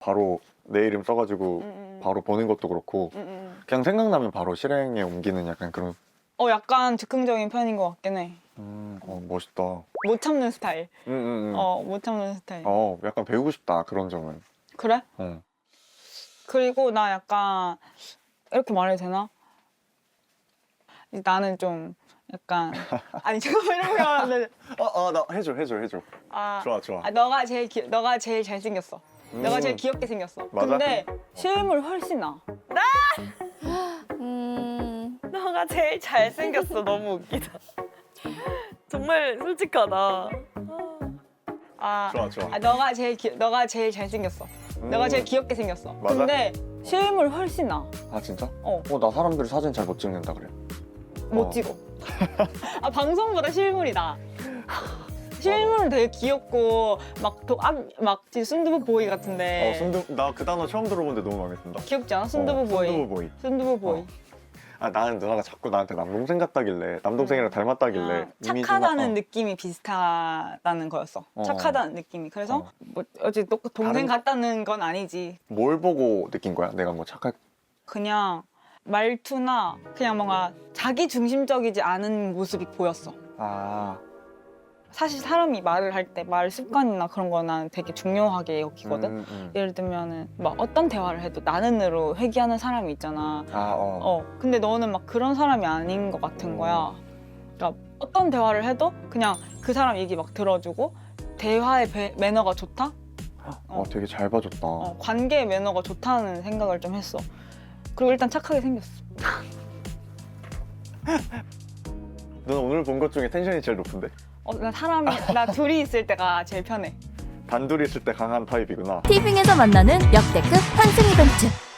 바로 내 이름 써가지고 음, 음, 바로 보는 것도 그렇고 음, 음. 그냥 생각나면 바로 실행에 옮기는 약간 그런 어 약간 즉흥적인 편인 것 같긴 해. 음, 어, 멋있다. 못 참는 스타일. 음, 음, 음. 어 못 참는 스타일. 어, 약간 배우고 싶다 그런 점은. 그래? 어. 그리고 나 약간 이렇게 말해도 되나? 나는 좀 약간 아니 잠깐만 이렇게 말하면 어, 어, 나 해줘, 해줘, 해줘. 아, 좋아, 좋아. 아 너가 제일 귀, 너가 제일 잘생겼어. 너가 음. 제일 귀엽게 생겼어. 맞아? 근데 실물 훨씬 나. 음, 너가 제일 잘생겼어. 너무 웃기다. 정말 솔직하다. 아, 좋아, 좋아. 아 너가 제일 귀, 너가 제일 잘생겼어. 너가 음. 제일 귀엽게 생겼어. 맞아? 근데 실물 훨씬 나. 아 진짜? 어. 어, 나 사람들이 사진 잘 못 찍는다 그래. 못 어. 찍어. 아 방송보다 실물이 나. 실물은 되게 귀엽고 막도막 순두부 보이 같은데 어, 순두 나그 단어 처음 들어보는데 너무 마음에 든다. 귀엽지 않아? 순두부 어, 보이. 순두부 보이. 순두부 보이. 어. 아 나는 누나가 자꾸 나한테 남동생 같다길래 남동생이랑 닮았다길래 아, 이미지가- 착하다는 어. 느낌이 비슷하다는 거였어. 어. 착하다는 느낌이. 그래서 어. 뭐 어찌 또 동생 다른- 같다는 건 아니지. 뭘 보고 느낀 거야? 내가 뭐 착할 그냥 말투나 그냥 뭔가 자기 중심적이지 않은 모습이 보였어. 아 사실 사람이 말을 할 때 말 습관이나 그런 거 나는 되게 중요하게 여기거든. 음, 음. 예를 들면은 막 어떤 대화를 해도 나는으로 회귀하는 사람이 있잖아. 아 어. 어, 근데 너는 막 그런 사람이 아닌 것 같은 거야. 그러니까 어떤 대화를 해도 그냥 그 사람 얘기 막 들어주고 대화의 배- 매너가 좋다? 어, 되게 잘 봐줬다. 어, 관계의 매너가 좋다는 생각을 좀 했어. 그리고 일단 착하게 생겼어. 너는 오늘 본 것 중에 텐션이 제일 높은데? 어, 나 사람이 나 둘이 있을 때가 제일 편해. 단둘이 있을 때 강한 타입이구나. 티빙에서 만나는 역대급 환승 이벤트.